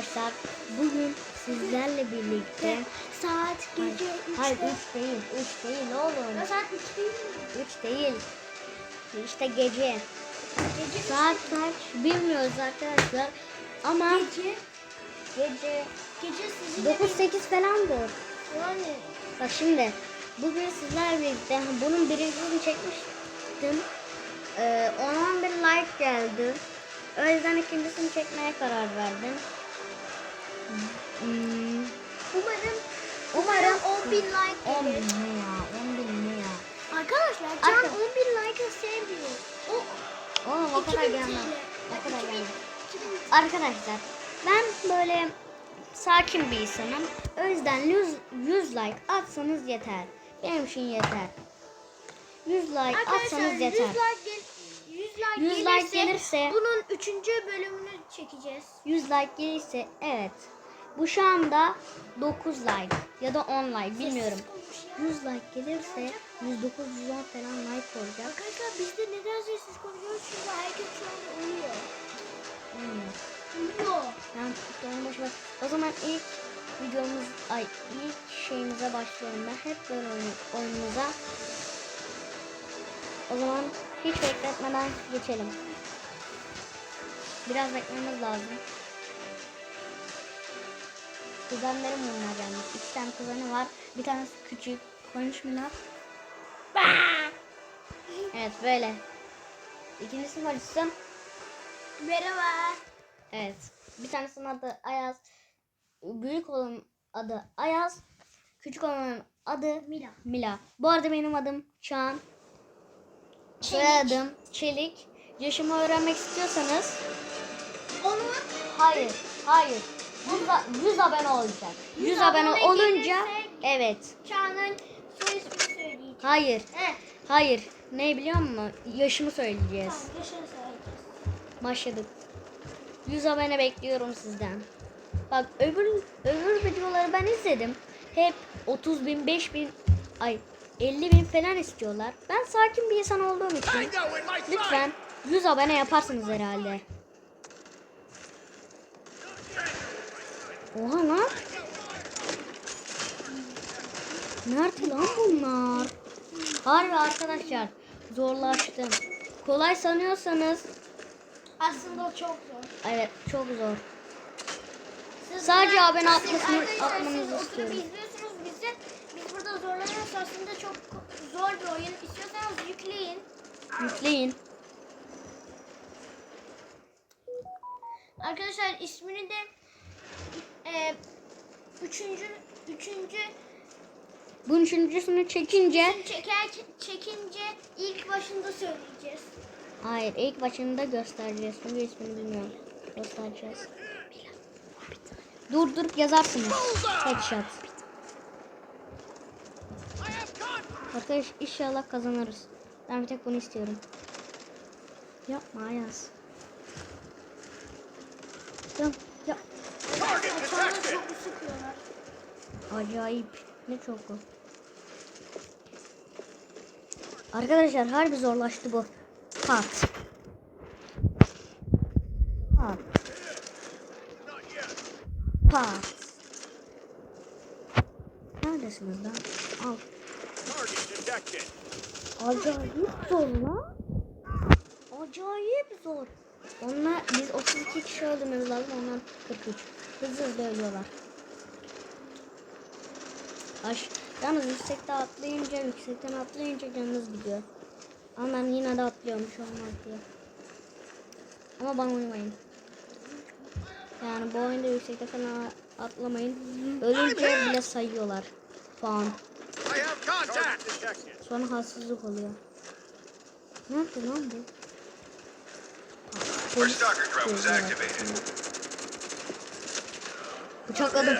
arkadaşlar bugün sizlerle birlikte Saat gece Hayır 3'te. 3 değil 3 değil oğlum. Ya saat 3 değil mi? 3 değil. İşte gece. Gece Saat kaç? Bilmiyoruz arkadaşlar. Ama Gece. gece. Gece sizinle 9-8 falandır. Yani. Bak şimdi bugün sizlerle birlikte bunun birincisini çekmiştim. Ee, ona bir like geldi. O yüzden ikincisini çekmeye karar verdim Hmm, Umarım Umarım 10 bin like 10 bin gelir. ne ya 10 bin ne ya Arkadaşlar Can Arka- 10 bin like'ı sevmiyor. O Oğlum o kadar 2000 gelmez. O kadar 2000 gelmez. 2000 Arkadaşlar ben böyle sakin bir insanım. O yüzden 100, 100 like atsanız yeter. Benim için yeter. 100 like Arkadaşlar atsanız 100 yeter. like, gel 100 like 100 like gelirse- bunun 3. bölümünü çekeceğiz. 100 like gelirse evet. Bu şu anda 9 like ya da 10 like bilmiyorum. 100 like gelirse 109 110 falan like olacak. Arkadaşlar biz de neden sessiz konuşuyoruz? Çünkü herkes şu anda uyuyor. Hmm. Uyuyor. Ben boş ver. O zaman ilk videomuz ay ilk şeyimize başlıyorum ben hep böyle oyun, oyunumuza. O zaman hiç bekletmeden geçelim. Biraz beklememiz lazım. Kuzenlerim bunlar gelmiş. İki tane kuzeni var. Bir tanesi küçük. Konuşmuyorlar. Evet böyle. İkincisi var isim. Merhaba. Evet. Bir tanesinin adı Ayaz. Büyük olanın adı Ayaz. Küçük olanın adı Mila. Mila. Bu arada benim adım Çağan. Çelik. Soyadım Çelik. Yaşımı öğrenmek istiyorsanız Onu hayır, hayır. 100, a- 100 abone olacak. 100, 100 abone abone olunca evet. Çağ'ın soy ismini söyleyeceğim. Hayır. He. Hayır. Ne biliyor musun? Yaşımı söyleyeceğiz. Tamam yaşını söyleyeceğiz. Başladık. 100 abone bekliyorum sizden. Bak öbür öbür videoları ben izledim. Hep 30 bin, 5 bin, ay 50 bin falan istiyorlar. Ben sakin bir insan olduğum için lütfen 100 abone yaparsınız herhalde. Oha lan. Nerede lan bunlar? Harbi arkadaşlar zorlaştım. Kolay sanıyorsanız Aslında çok zor. Evet çok zor. Siz Sadece abone atmanızı istiyorum. izliyorsunuz bizi. Biz burada zorlanıyoruz. Aslında çok zor bir oyun. İstiyorsanız yükleyin. Yükleyin. Arkadaşlar ismini de üçüncü, üçüncü Bunun üçüncüsünü çekince çeker, çekince ilk başında söyleyeceğiz. Hayır ilk başında göstereceğiz. Çünkü ismini bilmiyorum. Göstereceğiz. Durdurup yazarsınız. Headshot. Arkadaş inşallah kazanırız. Ben bir tek bunu istiyorum. Yapma Ayaz. Tamam. Ya. Detected! çok sıkıyorlar. Acayip. Ne çok o. Arkadaşlar harbi zorlaştı bu. Pat. Pat. Pat. Neredesiniz lan? Al. Acayip zor lan. Acayip zor. Onlar biz 32 kişi öldürmemiz lazım. Onlar 43. Hızlı hızlı ölüyorlar. Aş yalnız yüksekte atlayınca yüksekten atlayınca canınız gidiyor. Ama ben yine de atlıyorum şu olmaz diye. Ama bana uymayın. Yani bu oyunda yüksekte falan atlamayın. Ölünce bile sayıyorlar. Puan. Sonra hassızlık oluyor. Nerede lan bu? Our stalker drone was activated. Bıçakladım.